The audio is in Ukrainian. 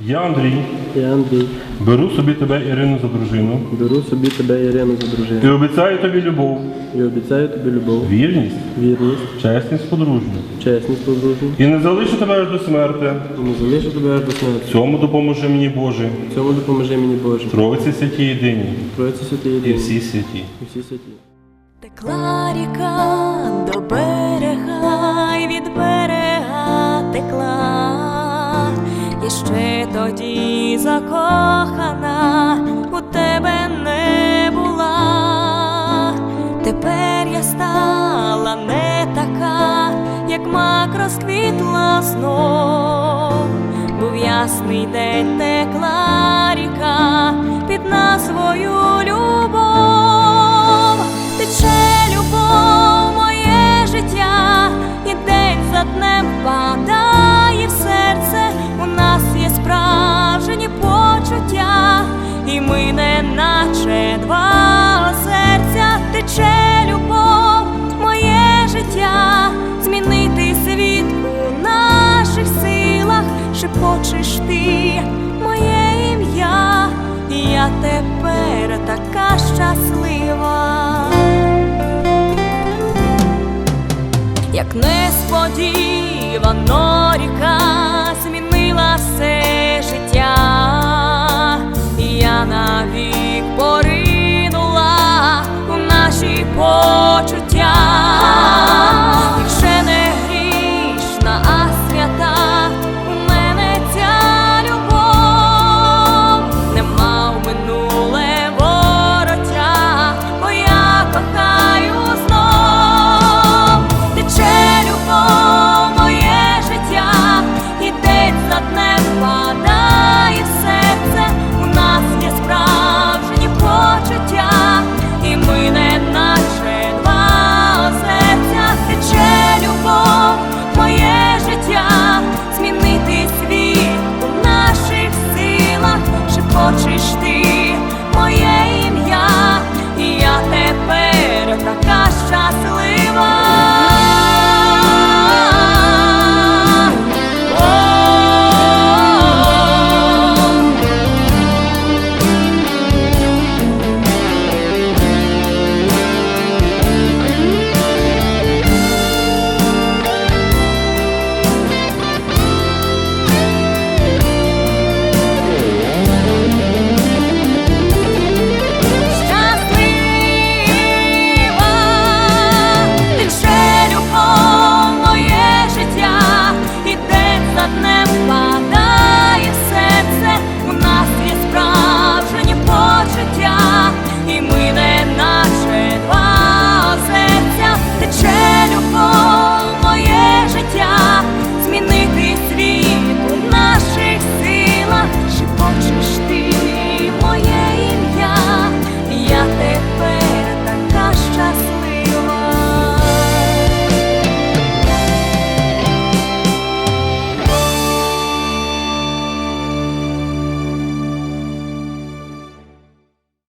Я, Андрій, Я Андрій, беру собі тебе Ірину за дружину. Беру собі тебе Ірину за і дружину обіцяю тобі любов, і обіцяю тобі любов, вірність, вірність, чесність подружню. чесність подружню. І не залишу тебе аж до смерти. і не залишу тебе аж до смерті. Цьому допоможе мені Боже, В цьому допоможи мені Боже. Троїці святі єдині. Троїці святі і всі святі. І всі святі. Текла ріка до берега, й від берега текла, і ще тоді закохана у тебе не була. Тепер я стала не така, як мак розквітла знов. Був ясний день текла ріка під назвою любов. Тече любов, моє життя, і день за днем падає. У нас є справжні почуття, і ми не наче два серця. Тече любов, моє життя, змінити світ у наших силах, шепочеш ти моє ім'я, і я тепер така щаслива. Як несподівано ріка змінила жила все життя, і я навік поринула в наші почуття.